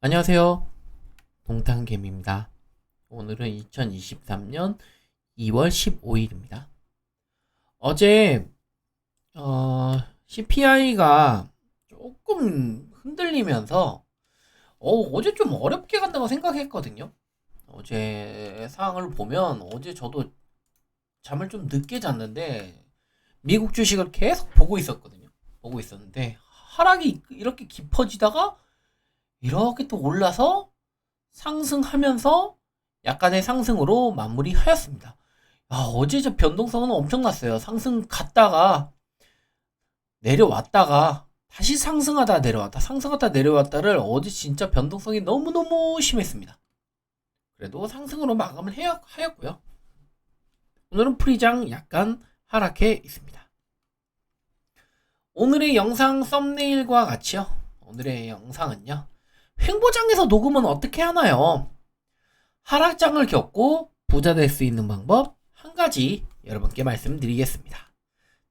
안녕하세요. 동탄개미입니다. 오늘은 2023년 2월 15일입니다. 어제 어, CPI가 조금 흔들리면서 어, 제좀 어렵게 간다고 생각했거든요. 어제 상황을 보면 어제 저도 잠을 좀 늦게 잤는데 미국 주식을 계속 보고 있었거든요. 보고 있었는데 하락이 이렇게 깊어지다가 이렇게 또 올라서 상승하면서 약간의 상승으로 마무리하였습니다. 아, 어제 저 변동성은 엄청났어요. 상승 갔다가 내려왔다가 다시 상승하다 내려왔다 상승하다 내려왔다를 어제 진짜 변동성이 너무너무 심했습니다. 그래도 상승으로 마감을 하였고요. 오늘은 프리장 약간 하락해 있습니다. 오늘의 영상 썸네일과 같이요. 오늘의 영상은요. 횡보장에서 녹음은 어떻게 하나요? 하락장을 겪고 부자 될 수 있는 방법 한 가지 여러분께 말씀드리겠습니다.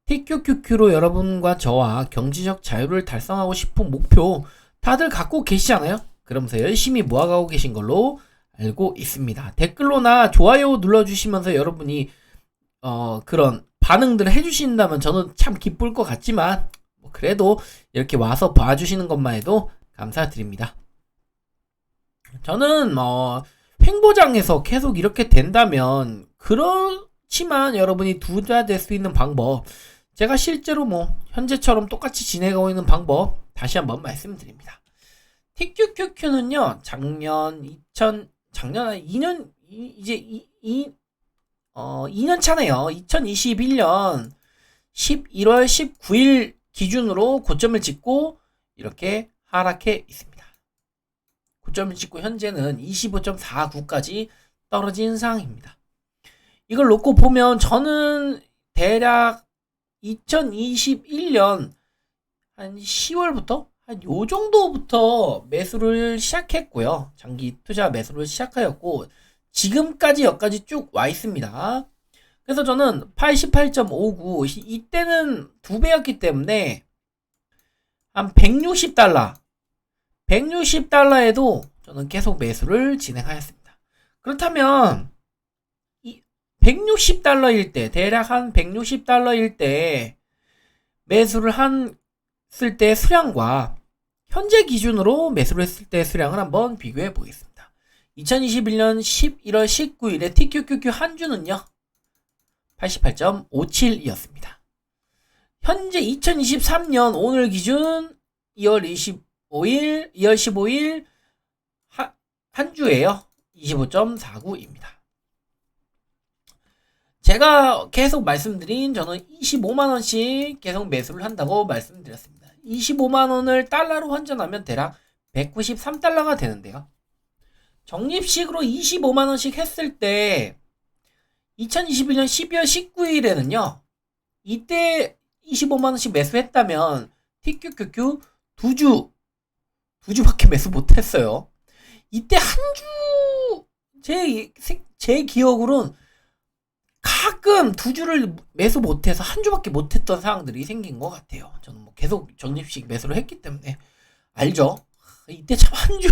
TQQQ로 여러분과 저와 경제적 자유를 달성하고 싶은 목표 다들 갖고 계시잖아요? 그러면서 열심히 모아가고 계신 걸로 알고 있습니다. 댓글로나 좋아요 눌러주시면서 여러분이 어, 그런 반응들을 해주신다면 저는 참 기쁠 것 같지만 뭐 그래도 이렇게 와서 봐주시는 것만 해도 감사드립니다. 저는 뭐 횡보장에서 계속 이렇게 된다면 그렇지만 여러분이 두자 될 수 있는 방법 제가 실제로 뭐 현재처럼 똑같이 지내고 있는 방법 다시 한번 말씀드립니다. TQQQ는요 작년 2000 작년 2년 이제 이, 이 어, 2년 차네요. 2021년 11월 19일 기준으로 고점을 찍고 이렇게 하락해 있습니다. 고점을 찍고 현재는 25.49까지 떨어진 상황입니다. 이걸 놓고 보면 저는 대략 2021년 한 10월부터 한 요 정도부터 매수를 시작했고요. 장기 투자 매수를 시작하였고 지금까지 여기까지 쭉 와 있습니다. 그래서 저는 88.59 이때는 두 배였기 때문에 한 160달러 160달러에도 저는 계속 매수를 진행하였습니다. 그렇다면 160달러일 때 대략 한 160달러일 때 매수를 했을 때 수량과 현재 기준으로 매수를 했을 때 수량을 한번 비교해 보겠습니다. 2021년 11월 19일에 TQQQ 한 주는요. 88.57이었습니다. 현재 2023년 오늘 기준 2월 20 5일, 2월 15일 하, 한 주에요. 25.49입니다. 제가 계속 말씀드린 저는 25만 원씩 계속 매수를 한다고 말씀드렸습니다. 25만 원을 달러로 환전하면 대략 193달러가 되는데요. 적립식으로 25만 원씩 했을 때 2021년 12월 19일에는요. 이때 25만 원씩 매수했다면 TQQQ 두 주 두 주밖에 매수 못했어요. 이때 한 주, 제, 제 기억으로는 가끔 두 주를 매수 못해서 한 주밖에 못했던 상황들이 생긴 것 같아요. 저는 뭐 계속 적립식 매수를 했기 때문에 알죠? 이때 참 한 주,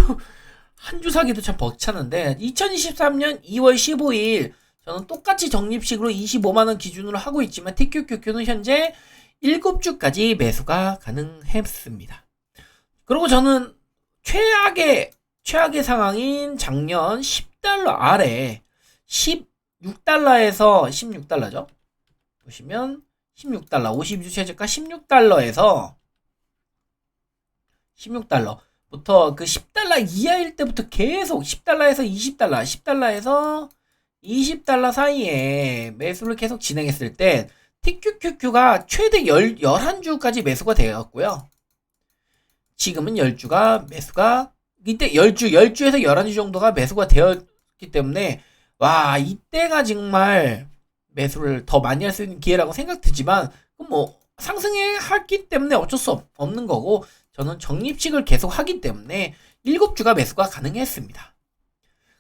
한 주 사기도 참 벅차는데 2023년 2월 15일 저는 똑같이 적립식으로 25만원 기준으로 하고 있지만 TQQQ는 현재 7주까지 매수가 가능했습니다. 그리고 저는 최악의 최악의 상황인 작년 10달러 아래 16달러에서 16달러죠. 보시면 16달러 52주 최저가 16달러에서 16달러부터 그 10달러 이하일 때부터 계속 10달러에서 20달러, 10달러에서 20달러 사이에 매수를 계속 진행했을 때 TQQQ가 최대 10, 11주까지 매수가 되었고요. 지금은 10주가 매수가 이때 10주, 10주에서 11주 정도가 매수가 되었기 때문에 와, 이때가 정말 매수를 더 많이 할 수 있는 기회라고 생각되지만 뭐 상승해 하기 때문에 어쩔 수 없는 거고 저는 적립식을 계속 하기 때문에 7주가 매수가 가능했습니다.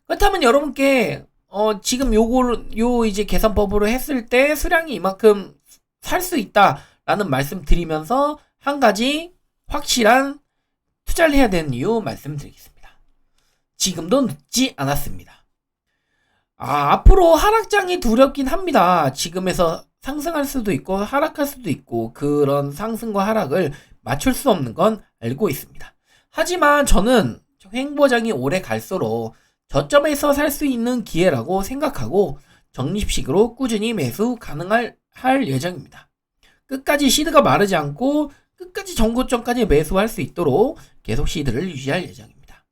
그렇다면 여러분께 어, 지금 요걸 요 이제 계산법으로 했을 때 수량이 이만큼 살 수 있다라는 말씀 드리면서 한 가지 확실한 투자를 해야 되는 이유 말씀드리겠습니다. 지금도 늦지 않았습니다. 아, 앞으로 하락장이 두렵긴 합니다. 지금에서 상승할 수도 있고 하락할 수도 있고 그런 상승과 하락을 맞출 수 없는 건 알고 있습니다. 하지만 저는 횡보장이 오래 갈수록 저점에서 살 수 있는 기회라고 생각하고 적립식으로 꾸준히 매수 가능할 할 예정입니다. 끝까지 시드가 마르지 않고 끝까지 정고점까지 매수할 수 있도록 계속 시드를 유지할 예정입니다.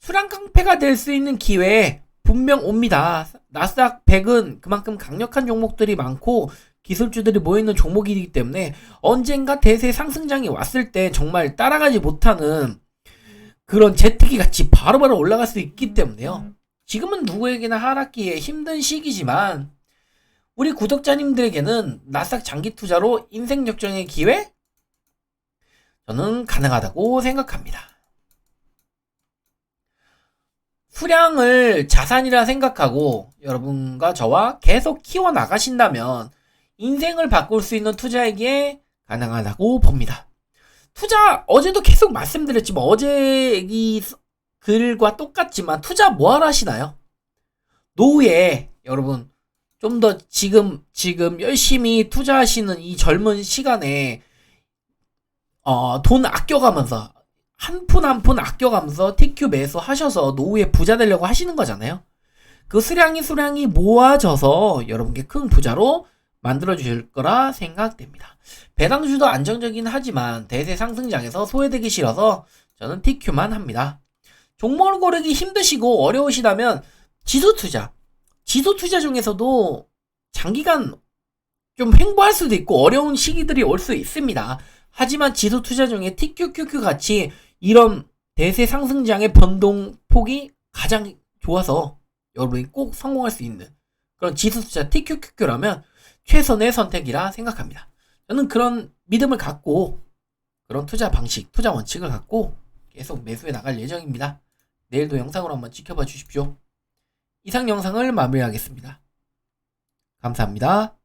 수량 깡패가 될 수 있는 기회 분명 옵니다. 나스닥 100은 그만큼 강력한 종목들이 많고 기술주들이 모이는 종목이기 때문에 언젠가 대세 상승장이 왔을 때 정말 따라가지 못하는 그런 제트기 같이 바로바로 올라갈 수 있기 때문에요. 지금은 누구에게나 하락기에 힘든 시기지만 우리 구독자님들에게는 나스닥 장기 투자로 인생 역전의 기회 저는 가능하다고 생각합니다. 수량을 자산이라 생각하고 여러분과 저와 계속 키워 나가신다면 인생을 바꿀 수 있는 투자에게 가능하다고 봅니다. 투자 어제도 계속 말씀드렸지만 어제 이 글과 똑같지만 투자 뭐하러 하시나요? 노후에 여러분 좀 더 지금 지금 열심히 투자하시는 이 젊은 시간에 어, 돈 아껴가면서 한 푼 한 푼 아껴가면서 TQ 매수 하셔서 노후에 부자 되려고 하시는 거잖아요. 그 수량이 수량이 모아져서 여러분께 큰 부자로 만들어 주실 거라 생각됩니다. 배당주도 안정적이긴 하지만 대세 상승장에서 소외되기 싫어서 저는 TQ만 합니다. 종목을 고르기 힘드시고 어려우시다면 지수 투자, 지수 투자 중에서도 장기간 좀 횡보할 수도 있고 어려운 시기들이 올 수 있습니다. 하지만 지수 투자 중에 TQQQ 같이 이런 대세 상승장의 변동폭이 가장 좋아서 여러분이 꼭 성공할 수 있는 그런 지수 투자 TQQQ라면 최선의 선택이라 생각합니다. 저는 그런 믿음을 갖고 그런 투자 방식, 투자 원칙을 갖고 계속 매수해 나갈 예정입니다. 내일도 영상으로 한번 지켜봐 주십시오. 이상 영상을 마무리하겠습니다. 감사합니다.